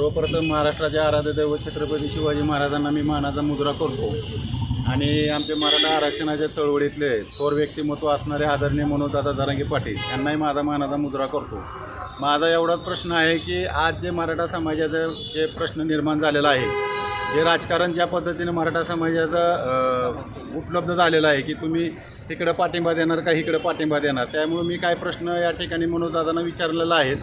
सर्वप्रथम महाराष्ट्राचे आराध्य दैवत छत्रपती शिवाजी महाराजांना मी मानाचा मुद्रा करतो. आणि आमचे मराठा आरक्षणाच्या चळवळीतले थोर व्यक्तिमत्व असणारे आदरणीय मनोजदादा दरांगे पाटील यांनाही माझा मानाचा मुद्रा करतो. माझा एवढाच प्रश्न आहे की आज जे मराठा समाजाचा जे प्रश्न निर्माण झालेला आहे जे राजकारण ज्या पद्धतीने मराठा समाजाचं उपलब्ध झालेलं आहे की तुम्ही इकडं पाठिंबा देणार का इकडं पाठिंबा देणार त्यामुळे मी काय प्रश्न या ठिकाणी मनोजदादांना विचारलेला आहे.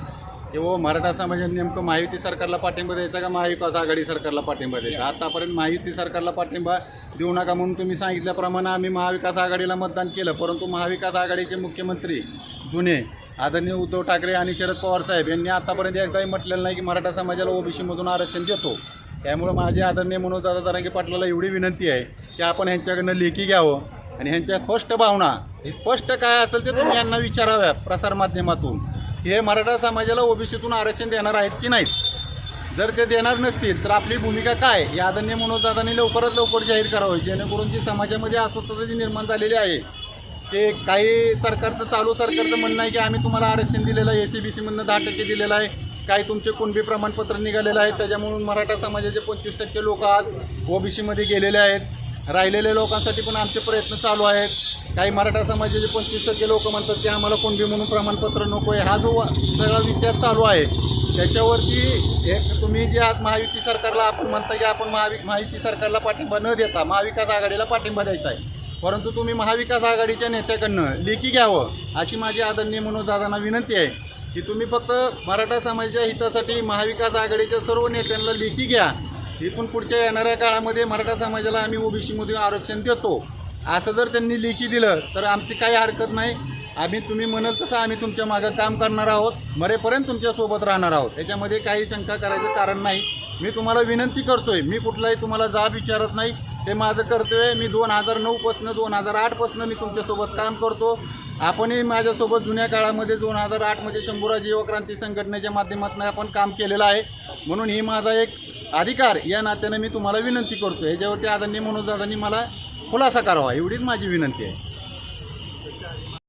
तेव्हा हो, मराठा समाजाने नेमकं महायुती सरकारला पाठिंबा द्यायचा का महाविकास आघाडी सरकारला पाठिंबा द्यायचा? आतापर्यंत महायुती सरकारला पाठिंबा देऊ नका म्हणून तुम्ही सांगितल्याप्रमाणे आम्ही महाविकास आघाडीला मतदान केलं. परंतु महाविकास आघाडीचे मुख्यमंत्री जुने आदरणीय उद्धव ठाकरे आणि शरद पवार साहेब यांनी आतापर्यंत एकदाही म्हटलेलं नाही की मराठा समाजाला ओबीसीमधून आरक्षण देतो. त्यामुळं माझे आदरणीय मनोजदादा तारांगे पाटलाला एवढी विनंती आहे की आपण ह्यांच्याकडनं लेखी घ्यावं आणि ह्यांच्या स्पष्ट भावना हे स्पष्ट काय असेल ते तुम्ही यांना विचाराव्या प्रसारमाध्यमातून. हे मराठा समाजाला ओबीसीतून आरक्षण देणार आहेत की नाहीत? जर ते देणार नसतील तर आपली भूमिका काय? या आदरणीय मनोजदादांनी लवकरात लवकर जाहीर करावं जेणेकरून जी समाजामध्ये अस्वस्थता जी निर्माण झालेली आहे ते काही सरकारचं चालू सरकारचं म्हणणं आहे की आम्ही तुम्हाला आरक्षण दिलेलं आहे ए सी बी सीमधनं दहा टक्के दिलेलं आहे काही तुमचे कुणबी प्रमाणपत्र निघालेलं आहे त्याच्यामुळे मराठा समाजाचे पंचवीस टक्के लोक आज ओबीसीमध्ये गेलेले आहेत. राहिलेल्या लोकांसाठी पण आमचे प्रयत्न चालू आहेत. काही मराठा समाजाचे पंचवीस टक्के लोक म्हणतात की आम्हाला कुणबी म्हणून प्रमाणपत्र नको आहे. हा जो सगळा विचार चालू आहे त्याच्यावरती एक तुम्ही जे आज महायुती सरकारला आपण म्हणता की आपण महावि महायुती सरकारला पाठिंबा न देता महाविकास आघाडीला पाठिंबा द्यायचा आहे. परंतु तुम्ही महाविकास आघाडीच्या नेत्याकडनं लेखी घ्यावं अशी माझी आदरणीय मनोजदादांना विनंती आहे की तुम्ही फक्त मराठा समाजाच्या हितासाठी महाविकास आघाडीच्या सर्व नेत्यांना लेखी घ्या. इथून पुढच्या येणाऱ्या काळामध्ये मराठा समाजाला आम्ही ओबीसीमध्ये आरक्षण देतो. असं जर त्यांनी लेखी दिलं तर आमची काही हरकत नाही. आम्ही तुम्ही म्हणाल तसं आम्ही तुमच्या मागं काम करणार आहोत. मरेपर्यंत तुमच्यासोबत राहणार आहोत. त्याच्यामध्ये काही शंका करायचं कारण नाही. मी तुम्हाला विनंती करतोय मी कुठलाही तुम्हाला जाब विचारत नाही. ते माझं कर्तव्य आहे. मी दोन हजार नऊपासनं दोन हजार आठपासनं मी तुमच्यासोबत काम करतो. आपणही माझ्यासोबत जुन्या काळामध्ये दोन हजार आठमध्ये शंभूराज युवक्रांती संघटनेच्या माध्यमातून आपण काम केलेलं आहे. म्हणून ही माझा एक अधिकार या नात्याने मी तुम्हाला विनंती करतो ह्याच्यावरती आदरणीय मनोजदादांनी मला खुलासा करावा एवढीच माझी विनंती आहे.